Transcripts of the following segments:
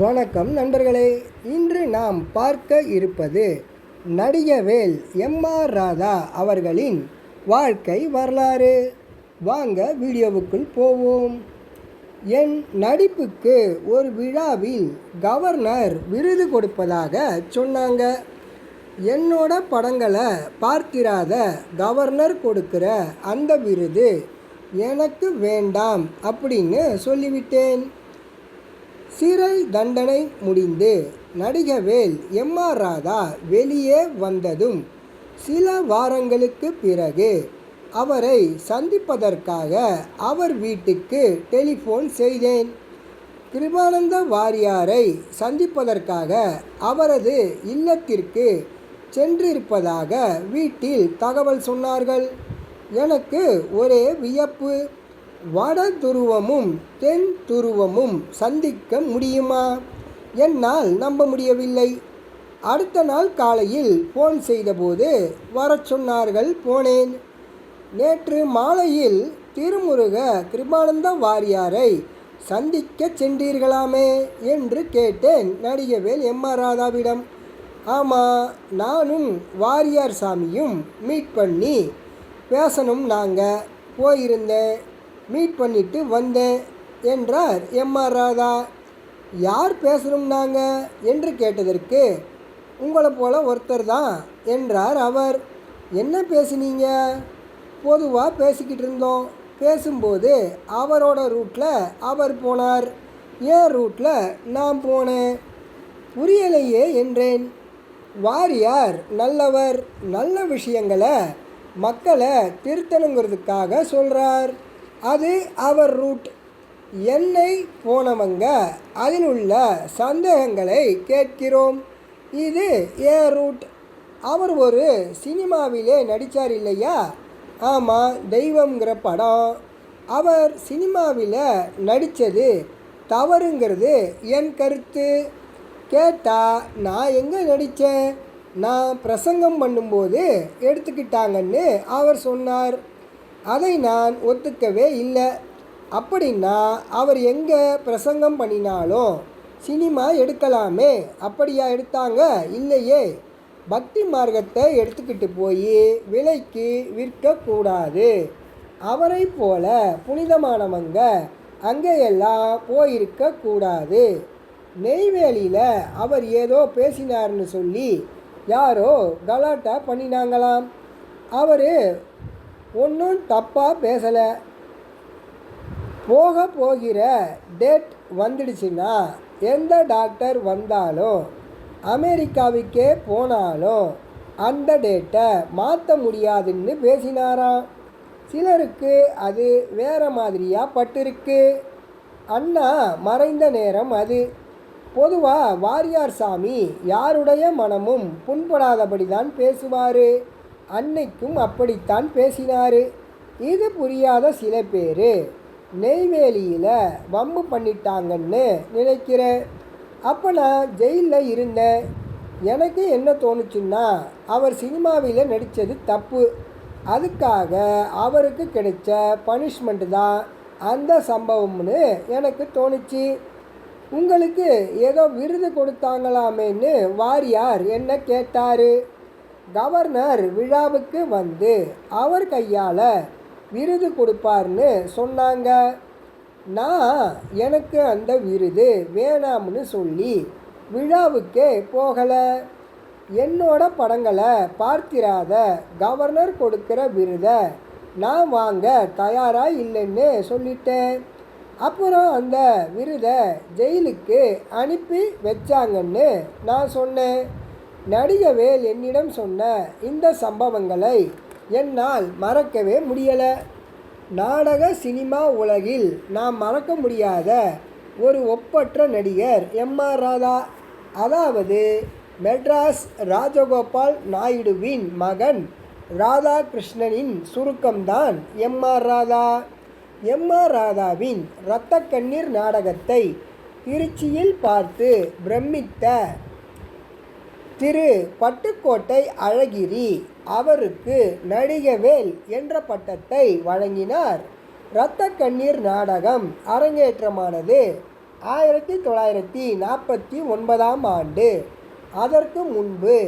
வணக்கம் நண்பர்களே இன்று நாம் பார்க்க இருப்பது நடிகவேல் எம்ஆர் ராதா அவர்களின் வாழ்க்கை வரலாறு. வாங்க வீடியோவுக்குள் போவோம். என் நடிப்புக்கு ஒரு விழாவில் கவர்னர் விருது கொடுப்பதாக சொன்னாங்க. என்னோட படங்களை பார்த்திராத கவர்னர் கொடுக்கிற அந்த விருது எனக்கு வேண்டாம் அப்படின்னு சொல்லிவிட்டேன். சிறை தண்டனை முடிந்து நடிகவேல் எம் ஆர் ராதா வெளியே வந்ததும் சில வாரங்களுக்கு பிறகு அவரை சந்திப்பதற்காக அவர் வீட்டுக்கு டெலிஃபோன் செய்தேன். கிருபானந்த வாரியாரை சந்திப்பதற்காக அவரது இல்லத்திற்கு சென்றிருப்பதாக வீட்டில் தகவல் சொன்னார்கள். எனக்கு ஒரே வியப்பு. வட துருவமும் தென் துருவமும் சந்திக்க முடியுமா? என்னால் நம்ப முடியவில்லை. அடுத்த நாள் காலையில் ஃபோன் செய்தபோது வரச் சொன்னார்கள் போனேன். நேற்று மாலையில் திருமுருக கிருபானந்த வாரியாரை சந்திக்க சென்றீர்களாமே என்று கேட்டேன் நடிகவேல் எம். ஆர். ராதாவிடம். ஆமாம் நானும் வாரியார் சாமியும் மீட் பண்ணி பேசணும் நாங்கள் போயிருந்தேன். மீட் பண்ணிட்டு வந்தேன் என்றார் எம் ஆர் ராதா. யார் பேசணும் நாங்கள் என்று கேட்டதற்கு உங்களை போல் ஒருத்தர் தான் என்றார் அவர். என்ன பேசுனீங்க? பொதுவாக பேசிக்கிட்டு இருந்தோம். பேசும்போது அவரோட ரூட்டில் அவர் போனார். என் ரூட்டில் நான் போனேன். புரியலையே என்றேன். வாரியார் நல்லவர் நல்ல விஷயங்களை மக்களை திருத்தணுங்கிறதுக்காக சொல்கிறார் அது அவர் ரூட். என்னை போனவங்க அதில் உள்ள சந்தேகங்களை கேட்கிறோம். இது ஏ ரூட். அவர் ஒரு சினிமாவிலே நடித்தார் இல்லையா? ஆமாம் தெய்வங்கிற படம். அவர் சினிமாவில் நடித்தது தவறுங்கிறது என் கருத்து. கேட்டால் நான் எங்கே நடித்தேன் நான் பிரசங்கம் பண்ணும்போது எடுத்துக்கிட்டாங்கன்னு அவர் சொன்னார். அதை நான் ஒத்துக்கவே இல்லை. அப்படின்னா அவர் எங்கே பிரசங்கம் பண்ணினாலும் சினிமா எடுக்கலாமே அப்படியா எடுத்தாங்க? இல்லையே. பக்தி மார்க்கத்தை எடுத்துக்கிட்டு போய் விலைக்கு விற்கக்கூடாது அவரை போல புனிதமானவங்க அங்கேயெல்லாம் போயிருக்கக்கூடாது நெய்வேலியில் அவர் ஏதோ பேசினார்னு சொல்லி யாரோ கலாட்டா பண்ணினாங்களாம். அவர் ஒன்றும் தப்பாக பேசலை. போக போகிற டேட் வந்துடுச்சுன்னா எந்த டாக்டர் வந்தாலும் அமெரிக்காவுக்கே போனாலும் அந்த டேட்டை மாற்ற முடியாதுன்னு பேசினாராம். சிலருக்கு அது வேறு மாதிரியாக பட்டிருக்கு. அண்ணா மறைந்த நேரம் அது. பொதுவாக வாரியார் சாமி யாருடைய மனமும் புண்படாதபடி தான் பேசுவார். அன்னைக்கும் அப்படித்தான் பேசினார். இது புரியாத சில பேர் நெய்வேலியில் வம்பு பண்ணிட்டாங்கன்னு நினைக்கிறேன் அப்போ நான் ஜெயிலில் இருந்தேன். எனக்கு என்ன தோணுச்சுன்னா அவர் சினிமாவில் நடித்தது தப்பு. அதுக்காக அவருக்கு கிடைச்ச பனிஷ்மெண்ட்டு தான் அந்த சம்பவம்னு எனக்கு தோணுச்சு. உங்களுக்கு ஏதோ விருது கொடுத்தாங்களாமேன்னு வாரியார் என்ன கேட்டார்? கவர்னர் விழாவுக்கு வந்து அவர் கையால் விருது கொடுப்பார்னு சொன்னாங்க. நான் எனக்கு அந்த விருது வேணாம்னு சொல்லி விழாவுக்கே போகலை. என்னோட படங்களை பார்த்திராத கவர்னர் கொடுக்குற விருதை நான் வாங்க தயாராக இல்லைன்னு சொல்லிட்டேன். அப்புறம் அந்த விருதை ஜெயிலுக்கு அனுப்பி வச்சாங்கன்னு நான் சொன்னேன். நடிகவேல் என்னிடம் சொன்ன இந்த சம்பவங்களை என்னால் மறக்கவே முடியலை. நாடக சினிமா உலகில் நாம் மறக்க முடியாத ஒரு ஒப்பற்ற நடிகர் எம் ஆர் ராதா. அதாவது மெட்ராஸ் ராஜகோபால் நாயுடுவின் மகன் ராதாகிருஷ்ணனின் சுருக்கம்தான் M R Radha. M R ராதாவின் இரத்த கண்ணீர் நாடகத்தை திருச்சியில் பார்த்து பிரமித்த திரு பட்டுக்கோட்டை அழகிரி அவருக்கு நடிகவேல் என்ற பட்டத்தை வழங்கினார். இரத்த கண்ணீர் நாடகம் அரங்கேற்றமானது ஆயிரத்தி தொள்ளாயிரத்தி நாற்பத்தி ஒன்பதாம் ஆண்டு. அதற்கு முன்பு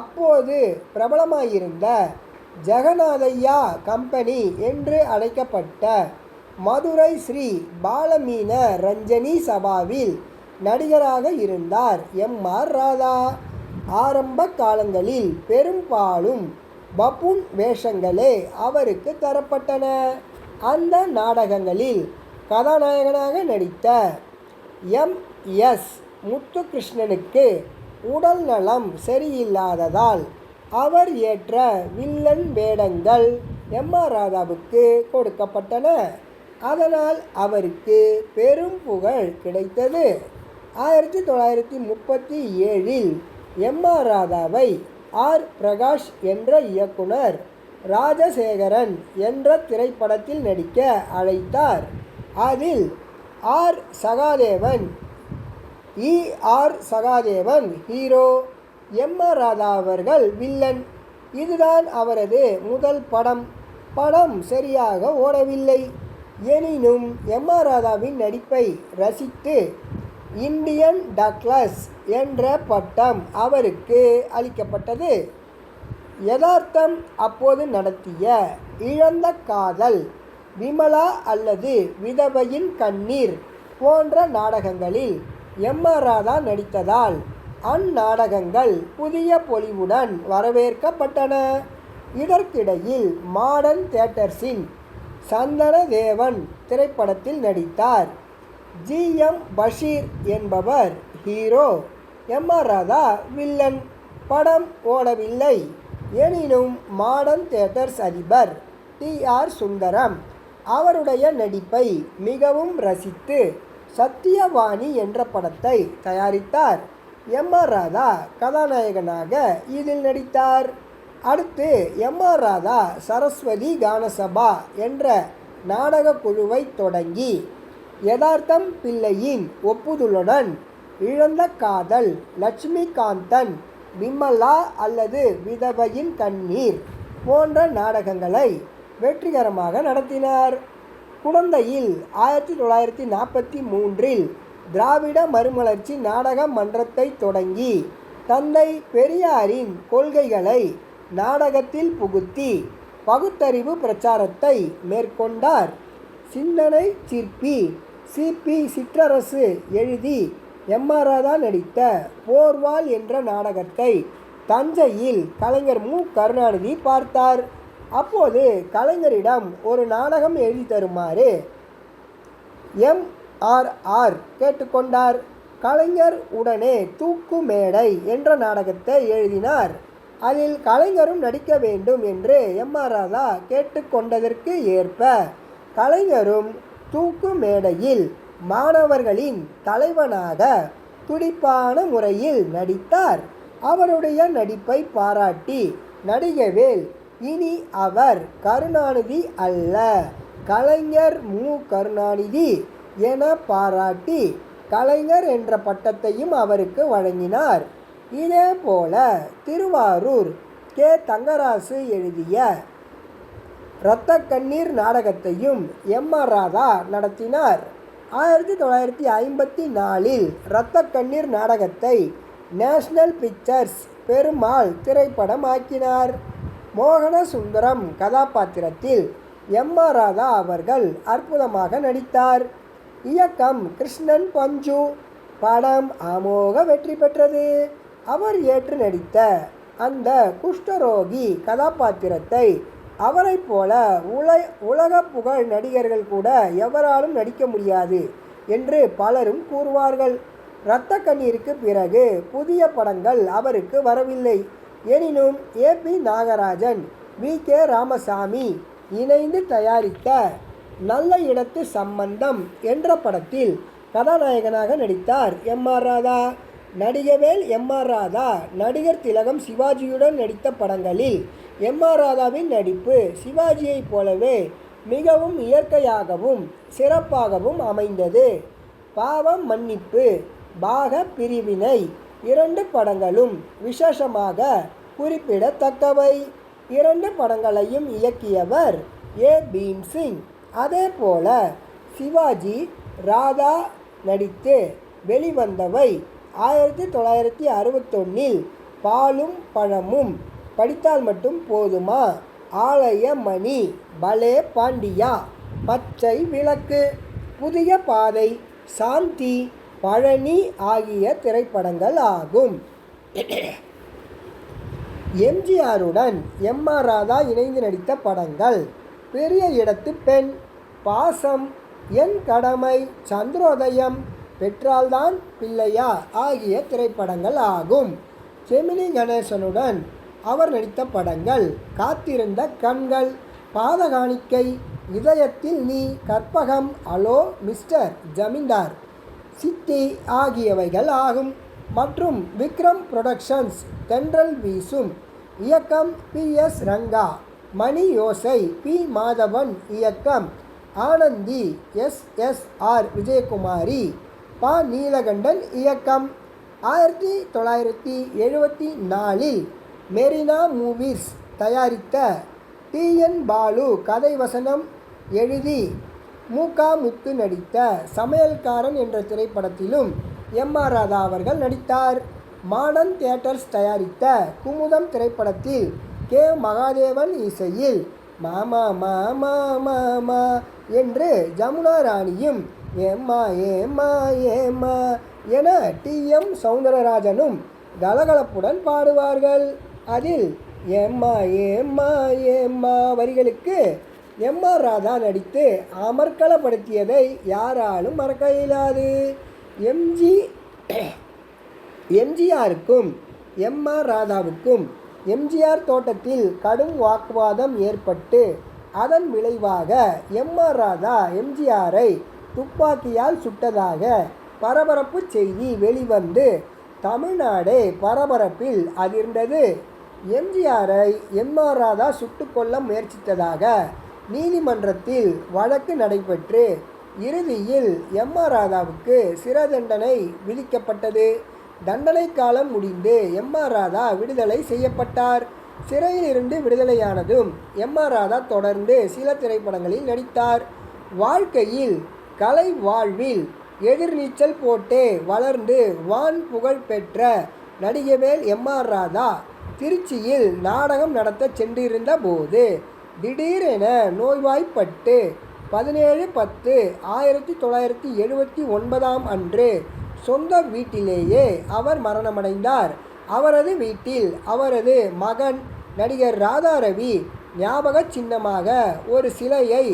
அப்போது பிரபலமாயிருந்த ஜெகநாதையா கம்பெனி என்று அழைக்கப்பட்ட மதுரை ஸ்ரீ பாலமீன ரஞ்சனி சபாவில் நடிகராக இருந்தார் எம் ஆர் ராதா. ஆரம்ப காலங்களில் பெரும்பாலும் பப்புன் வேஷங்களே அவருக்கு தரப்பட்டன. அந்த நாடகங்களில் கதாநாயகனாக நடித்த எம். எஸ். முத்துகிருஷ்ணனுக்கு உடல் நலம் சரியில்லாததால் அவர் ஏற்ற வில்லன் வேடங்கள் எம். ஆர். ராதாவுக்கு கொடுக்கப்பட்டன. அதனால் அவருக்கு பெரும் புகழ் கிடைத்தது. ஆயிரத்தி தொள்ளாயிரத்தி முப்பத்தி ஏழில் எம் ஆர் ராதாவை ஆர் பிரகாஷ் என்ற இயக்குனர் ராஜசேகரன் என்ற திரைப்படத்தில் நடிக்க அழைத்தார். அதில் R Sahadevan E R Sahadevan hero M R Radha அவர்கள் வில்லன். இதுதான் அவரது முதல் படம். படம் சரியாக ஓடவில்லை. எனினும் எம் ஆர் ராதாவின் நடிப்பை ரசித்து இந்தியன் டக்ளஸ் என்ற பட்டம் அவருக்கு அளிக்கப்பட்டது. யதார்த்தம் அப்போது நடத்திய இழந்த காதல் விமலா அல்லது விதவையின் கண்ணீர் போன்ற நாடகங்களில் எம் ஆர் ராதா நடித்ததால் அந்நாடகங்கள் புதிய பொலிவுடன் வரவேற்கப்பட்டன. இதற்கிடையில் மாடர்ன் தியேட்டர்ஸின் சந்தன தேவன் திரைப்படத்தில் நடித்தார். ஜி எம் பஷீர் என்பவர் hero. M R Radha villain. படம் ஓடவில்லை. எனினும் மாடர்ன் தியேட்டர்ஸ் அதிபர் டி ஆர் சுந்தரம் அவருடைய நடிப்பை மிகவும் ரசித்து சத்தியவாணி என்ற படத்தை தயாரித்தார். எம் ஆர் ராதா கதாநாயகனாக இதில் நடித்தார். அடுத்து எம் ஆர் ராதா சரஸ்வதி கானசபா என்ற நாடக குழுவை தொடங்கி யதார்த்தம் பிள்ளையின் ஒப்புதலுடன் இழந்த காதல் லட்சுமிகாந்தன் விமலா அல்லது விதவையின் கண்ணீர் போன்ற நாடகங்களை வெற்றிகரமாக நடத்தினார். குழந்தையில் ஆயிரத்தி தொள்ளாயிரத்தி நாற்பத்தி மூன்றில் திராவிட மறுமலர்ச்சி நாடக மன்றத்தை தொடங்கி தந்தை பெரியாரின் கொள்கைகளை நாடகத்தில் புகுத்தி பகுத்தறிவு பிரச்சாரத்தை மேற்கொண்டார். சிந்தனை சிற்பி சிபி சிற்றரசு எழுதி எம் ஆர் ராதா நடித்த போர்வால் என்ற நாடகத்தை தஞ்சையில் கலைஞர் மு. கருணாநிதி பார்த்தார். அப்போது கலைஞரிடம் ஒரு நாடகம் எழுதி தருமாறு எம் ஆர் ஆர் கேட்டுக்கொண்டார். கலைஞர் உடனே தூக்கு மேடை என்ற நாடகத்தை எழுதினார். அதில் கலைஞரும் நடிக்க வேண்டும் என்று எம் ஆர் ராதா கேட்டுக்கொண்டதற்கு ஏற்ப கலைஞரும் தூக்கு மேடையில் மாணவர்களின் தலைவனாக துடிப்பான முறையில் நடித்தார். அவருடைய நடிப்பை பாராட்டி நடிகவேல் இனி அவர் கருணாநிதி அல்ல கலைஞர் மு. கருணாநிதி என பாராட்டி கலைஞர் என்ற பட்டத்தையும் அவருக்கு வழங்கினார். இதே போல திருவாரூர் கே. தங்கராசு எழுதிய இரத்த கண்ணீர் நாடகத்தையும் எம் ஆர் ராதா நடத்தினார். ஆயிரத்தி தொள்ளாயிரத்தி ஐம்பத்தி நாலில் இரத்த கண்ணீர் நாடகத்தை நேஷனல் பிக்சர்ஸ் பெருமாள் திரைப்படம் ஆக்கினார் மோகன சுந்தரம் கதாபாத்திரத்தில் எம் ஆர் ராதா அவர்கள் அற்புதமாக நடித்தார். இயக்கம் கிருஷ்ணன் பஞ்சு படம் அமோக வெற்றி பெற்றது. அவர் ஏற்று நடித்த அந்த குஷ்டரோகி கதாபாத்திரத்தை அவரைப் போல உல உலக புகழ் நடிகர்கள் கூட எவராலும் நடிக்க முடியாது என்று பலரும் கூறுவார்கள். இரத்த கண்ணீருக்கு பிறகு புதிய படங்கள் அவருக்கு வரவில்லை. எனினும் A. P. Nagarajan V. K. Ramasamy இணைந்து தயாரித்த நல்ல இடத்து சம்பந்தம் என்ற படத்தில் கதாநாயகனாக நடித்தார் M. R. Radha. Nadigavel M. R. Radha நடிகர் திலகம் சிவாஜியுடன் நடித்த படங்களில் எம் ஆர் ராதாவின் நடிப்பு சிவாஜியைப் போலவே மிகவும் இயற்கையாகவும் சிறப்பாகவும் அமைந்தது. பாவம் மன்னிப்பு பாக பிரிவினை இரண்டு படங்களும் விசேஷமாக குறிப்பிடத்தக்கவை. இரண்டு படங்களையும் இயக்கியவர் ஏ. பீம் சிங் அதே போல சிவாஜி ராதா நடித்து வெளிவந்தவை ஆயிரத்தி தொள்ளாயிரத்தி அறுபத்தொன்னில் பாலும் பழமும் படித்தால் மட்டும் போதுமா? ஆலய மணி பலே பாண்டியா பச்சை விளக்கு புதிய பாதை சாந்தி பழனி ஆகிய திரைப்படங்கள் ஆகும். எம்ஜிஆருடன் எம் ஆர் ராதா இணைந்து நடித்த படங்கள். பெரிய இடத்து பெண் பாசம் என் கடமை சந்திரோதயம் பெற்றால்தான் பிள்ளையா ஆகிய திரைப்படங்கள் ஆகும். செமினி கணேசனுடன் அவர் நடித்த படங்கள் காத்திருந்த கண்கள் பாதகாணிக்கை இதயத்தில் நீ கற்பகம் அலோ மிஸ்டர் ஜமீன்தார் சித்தி ஆகியவைகள் ஆகும். மற்றும் விக்ரம் புரொடக்ஷன்ஸ் தென்றல் வீசும் இயக்கம் பி எஸ் ரங்கா மணி யோசை பி மாதவன் இயக்கம் Anandhi S S R Vijayakumari P Neelakantan இயக்கம். ஆயிரத்தி தொள்ளாயிரத்தி எழுபத்தி நாலில் மெரினா மூவிஸ் தயாரித்த டி. என். பாலு கதை வசனம் எழுதி மூகா முத்து நடித்த சமையல்காரன் என்ற திரைப்படத்திலும் எம். ஆர். ராதா அவர்கள் நடித்தார். மாடர்ன் தியேட்டர்ஸ் தயாரித்த குமுதம் திரைப்படத்தில் கே. மகாதேவன் இசையில் மாமா மாமா மாமா என்று ஜமுனா ராணியும் ஏமா ஏமா ஏமா என டி. எம். சௌந்தரராஜனும் கலகலப்புடன் பாடுவார்கள். அதில் எம்மா ஏம்மா ஏம்மா வரிகளுக்கு எம் ஆர் ராதா நடித்து அமர்க்கலப்படுத்தியதை யாராலும் மறக்க இயலாது. எம்ஜி எம்ஜிஆருக்கும் எம் ஆர் ராதாவுக்கும் எம்ஜிஆர் தோட்டத்தில் கடும் வாக்குவாதம் ஏற்பட்டு அதன் விளைவாக எம் ஆர் ராதா எம்ஜிஆரை துப்பாக்கியால் சுட்டதாக பரபரப்பு செய்தி வெளிவந்து தமிழ்நாடே பரபரப்பில் அதிர்ந்தது. எம்ஜிஆரை எம் ஆர் ராதா கொல்ல முயற்சித்ததாக நீதிமன்றத்தில் வழக்கு நடைபெற்று இறுதியில் எம் ஆர் ராதாவுக்கு சிறை தண்டனை விதிக்கப்பட்டது. தண்டனை காலம் முடிந்து எம் ஆர் ராதா விடுதலை செய்யப்பட்டார். சிறையிலிருந்து விடுதலையானதும் எம் ஆர் ராதா தொடர்ந்து சில திரைப்படங்களில் நடித்தார். வாழ்க்கையில் கலை வாழ்வில் எதிர்நீச்சல் போட்டே வளர்ந்து வான் புகழ் பெற்ற நடிகவேல் எம் ஆர் ராதா திருச்சியில் நாடகம் நடத்த சென்றிருந்த போது திடீரென நோய்வாய்ப்பட்டு பதினேழு பத்து ஆயிரத்தி தொள்ளாயிரத்தி எழுபத்தி ஒன்பதாம் அன்று சொந்த வீட்டிலேயே அவர் மரணமடைந்தார். அவரது வீட்டில் அவரது மகன் நடிகர் ராதாரவி ஞாபக சின்னமாக ஒரு சிலையை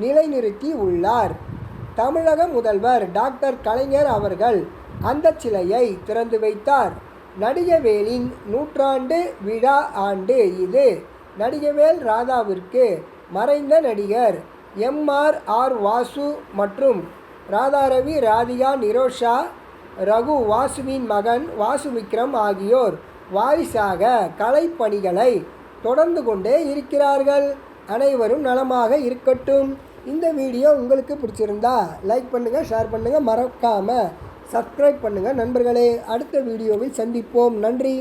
நிலைநிறுத்தி உள்ளார். தமிழக முதல்வர் டாக்டர் கலைஞர் அவர்கள் அந்த சிலையை திறந்து வைத்தார். நடிகவேலின் நூற்றாண்டு விழா ஆண்டு இது. நடிகவேல் ராதாவிற்கு மறைந்த நடிகர் எம்ஆர் ஆர். வாசு மற்றும் ராதாரவி ராதிகா நிரோஷா ரகு வாசுவின் மகன் வாசு விக்ரம் ஆகியோர் வாரிசாக கலைப்பணிகளை தொடர்ந்து கொண்டே இருக்கிறார்கள். அனைவரும் நலமாக இருக்கட்டும். இந்த வீடியோ உங்களுக்கு பிடிச்சிருந்தா லைக் பண்ணுங்கள் ஷேர் பண்ணுங்கள் மறக்காமல் சப்ஸ்கிரைப் பண்ணுங்கள் நண்பர்களே அடுத்த வீடியோவில் சந்திப்போம். நன்றி.